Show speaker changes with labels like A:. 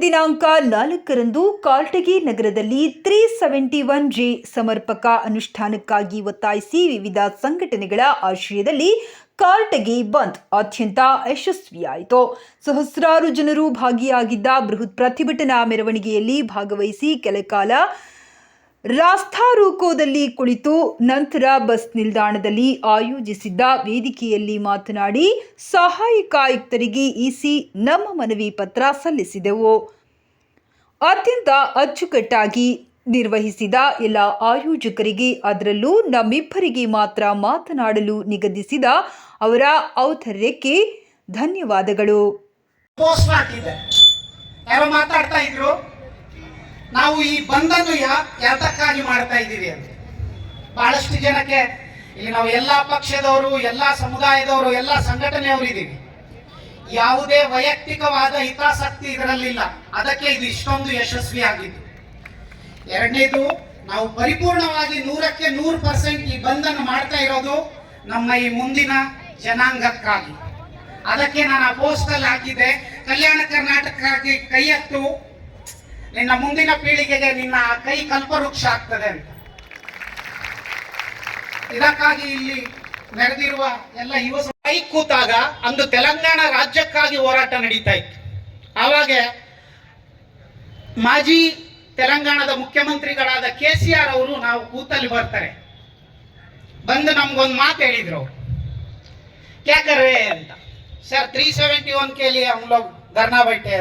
A: ದಿನಾಂಕ ನಾಲ್ಕರಂದು ಕಾಲ್ಟಗಿ ನಗರದಲ್ಲಿ ತ್ರೀ ಸೆವೆಂಟಿ ಒನ್ ಜೆ ಸಮರ್ಪಕ ಅನುಷ್ಠಾನಕ್ಕಾಗಿ ಒತ್ತಾಯಿಸಿ ವಿವಿಧ ಸಂಘಟನೆಗಳ ಆಶ್ರಯದಲ್ಲಿ ಕಾಲ್ಟಗಿ ಬಂದ್ ಅತ್ಯಂತ ಯಶಸ್ವಿಯಾಯಿತು. ಸಹಸ್ರಾರು ಜನರು ಭಾಗಿಯಾಗಿದ್ದ ಬೃಹತ್ ಪ್ರತಿಭಟನಾ ಮೆರವಣಿಗೆಯಲ್ಲಿ ಭಾಗವಹಿಸಿ ಕೆಲಕಾಲ ರಾಸ್ತಾರೋಕೋದಲ್ಲಿ ಕುಳಿತು ನಂತರ ಬಸ್ ನಿಲ್ದಾಣದಲ್ಲಿ ಆಯೋಜಿಸಿದ್ದ ವೇದಿಕೆಯಲ್ಲಿ ಮಾತನಾಡಿ, ಸಹಾಯಕ ಆಯುಕ್ತರಿಗೆ ಇಸಿ ನಮ್ಮ ಮನವಿ ಪತ್ರ ಸಲ್ಲಿಸಿದೆವು. ಅತ್ಯಂತ ಅಚ್ಚುಕಟ್ಟಾಗಿ ನಿರ್ವಹಿಸಿದ ಎಲ್ಲ ಆಯೋಜಕರಿಗೆ ಅದರಲ್ಲೂ ನಮ್ಮಿಬ್ಬರಿಗೆ ಮಾತ್ರ ಮಾತನಾಡಲು ನಿಗದಿಸಿದ ಅವರ ಔತರ್ಯಕ್ಕೆ ಧನ್ಯವಾದಗಳು.
B: ಮಾತಾಡ್ತಾ ಇದ್ರು? ನಾವು ಈ ಬಂದನ್ನು ಯಾ, ಯಾತಕ್ಕಾಗಿ ಮಾಡ್ತಾ ಇದ್ದೀವಿ ಅಂತ. ಬಹಳಷ್ಟು ಜನಕ್ಕೆ ಇಲ್ಲಿ ನಾವು ಎಲ್ಲಾ ಪಕ್ಷದವರು, ಎಲ್ಲಾ ಸಮುದಾಯದವರು, ಎಲ್ಲಾ ಸಂಘಟನೆಯವರು ಇದ್ದೀವಿ. ಯಾವುದೇ ವೈಯಕ್ತಿಕವಾದ ಹಿತಾಸಕ್ತಿ ಇದರಲ್ಲಿಲ್ಲ. ಅದಕ್ಕೆ ಇದು ಇಷ್ಟೊಂದು ಯಶಸ್ವಿ ಆಗಿದ್ದು ಎರಡನೇದು, ನಾವು ಪರಿಪೂರ್ಣವಾಗಿ ನೂರಕ್ಕೆ ನೂರು ಪರ್ಸೆಂಟ್ ಈ ಬಂದನ್ನು ಮಾಡ್ತಾ ಇರೋದು ನಮ್ಮ ಈ ಮುಂದಿನ ಜನಾಂಗಕ್ಕಾಗಿ. ಅದಕ್ಕೆ ನಾನು ಆ ಪೋಸ್ಟ್ ಅಲ್ಲಿ ಹಾಕಿದ್ದೆ, ಕಲ್ಯಾಣ ಕರ್ನಾಟಕಕ್ಕಾಗಿ ಕೈ ಎತ್ತು ನಿನ್ನ ಮುಂದಿನ ಪೀಳಿಗೆಗೆ ನಿನ್ನ ಕೈ ಕಲ್ಪವೃಕ್ಷ ಆಗ್ತದೆ ಅಂತ. ಇದಕ್ಕಾಗಿ ಇಲ್ಲಿ ನಡೆದಿರುವ ಎಲ್ಲ ಯುವ ಕೈ ಕೂತಾಗ ಅಂದು ತೆಲಂಗಾಣ ರಾಜ್ಯಕ್ಕಾಗಿ ಹೋರಾಟ ನಡೀತಾ ಇತ್ತು. ಆವಾಗ ಮಾಜಿ ತೆಲಂಗಾಣದ ಮುಖ್ಯಮಂತ್ರಿಗಳಾದ ಕೆ ಸಿ ಆರ್ ಅವರು ನಾವು ಕೂತಲ್ಲಿ ಬರ್ತಾರೆ. ಬಂದು ನಮ್ಗೊಂದು ಮಾತು ಹೇಳಿದ್ರು ಅವರು. ಕ್ಯಾಕರೇ ಅಂತ. ಸರ್ ತ್ರೀ ಸೆವೆಂಟಿ ಒನ್ ಕೆಲಿ धरना बैठे